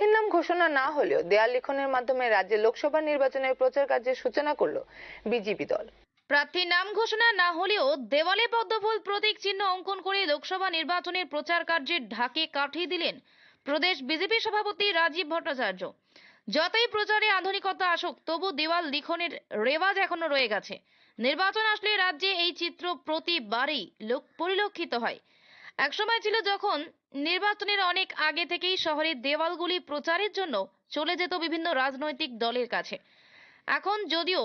প্রার্থীর নাম ঘোষণা না হলেও দেয়াল লিখনের মাধ্যমে রাজ্যে লোকসভা নির্বাচনের প্রচার কার্যের সূচনা করল বিজেপি দল। প্রার্থীর নাম ঘোষণা না হলেও দেওয়ালে পদ্মফুল প্রতীক চিহ্ন অঙ্কন করে লোকসভা নির্বাচনের প্রচার কার্যের ঢাকে কাঠিয়ে দিলেন প্রদেশ বিজেপি সভাপতি রাজীব ভট্টাচার্য। যতই প্রচারে আধুনিকতা আসুক, তবু দেওয়াল লিখনের রেওয়াজ এখনও রয়ে গেছে। নির্বাচন আসলে রাজ্যে এই চিত্র প্রতিবারই লোক পরিলক্ষিত হয়। একসময় ছিল যখন নির্বাচনের অনেক আগে থেকেই শহরের দেওয়ালগুলি প্রচারের জন্য চলে যেত বিভিন্ন রাজনৈতিক দলের কাছে। এখন যদিও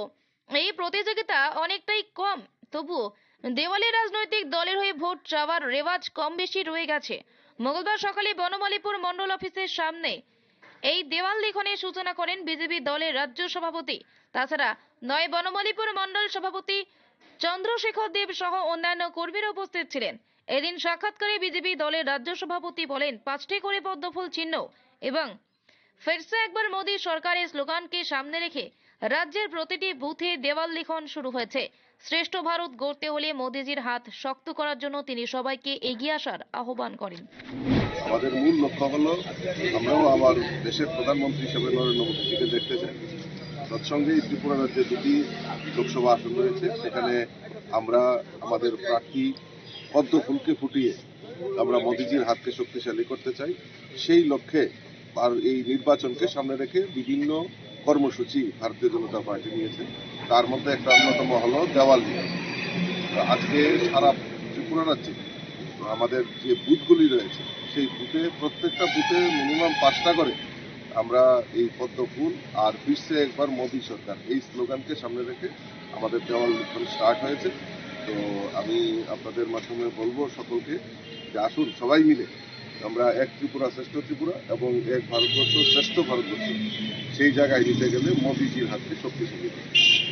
এই প্রতিযোগিতা অনেকটাই কম, তবুও দেওয়ালে রাজনৈতিক দলের হয়ে ভোট চাওয়ার রেওয়াজ কম বেশি রয়ে গেছে। মঙ্গলবার সকালে বনমালীপুর মন্ডল অফিসের সামনে এই দেওয়াল লিখনের সূচনা করেন বিজেপি দলের রাজ্য সভাপতি। তাছাড়া নয় বনমালীপুর মন্ডল সভাপতি চন্দ্রশেখর দেব সহ অন্যান্য কর্মীরা উপস্থিত ছিলেন। এদিন সাক্ষাৎকারে বিজেপি দলের রাজ্য সভাপতি বলেন, পাঁচটি করে পদ্মফুল চিহ্ন এবং ফেরসে একবার মোদী সরকারের স্লোগানকে সামনে রেখে রাজ্যের প্রতিটি বুথে দেওয়াল লিখন শুরু হয়েছে। শ্রেষ্ঠ ভারত গড়তে হলে মোদিজির হাত শক্ত করার জন্য তিনি সবাইকে এগিয়ে আসার আহ্বান করেন। আমাদের মূল লক্ষ্য হলো, আমরাও আমার দেশের প্রধানমন্ত্রী হিসেবে নরেন্দ্র মোদীজিকে দেখতে চাই। তৎসঙ্গে ত্রিপুরা রাজ্যে দুটি লোকসভা আসন রয়েছে। সেখানে আমরা আমাদের প্রার্থী পদ্ম ফুলকে ফুটিয়ে আমরা মোদীজির হাতকে শক্তিশালী করতে চাই। সেই লক্ষ্যে আর এই নির্বাচনকে সামনে রেখে বিভিন্ন কর্মসূচি ভারতীয় জনতা পার্টি নিয়েছে। তার মধ্যে একটা অন্যতম হলো দেওয়াল। আজকে সারা ত্রিপুরা রাজ্যে আমাদের যে বুথগুলি রয়েছে, সেই বুথে প্রত্যেকটা বুথে মিনিমাম পাঁচটা করে আমরা এই পদ্ম ফুল আর বিশ্বে একবার মোদী সরকার। এই স্লোগানকে সামনে রেখে আমাদের দেওয়াল লিখন স্টার্ট হয়েছে। তো আমি আপনাদের মাধ্যমে বলব সকলকে যে আসুন, সবাই মিলে আমরা এক ত্রিপুরা শ্রেষ্ঠ ত্রিপুরা এবং এক ভারতবর্ষ শ্রেষ্ঠ ভারতবর্ষ সেই জায়গায় নিতে গেলে মোদীজির হাতকে শক্তিশালী।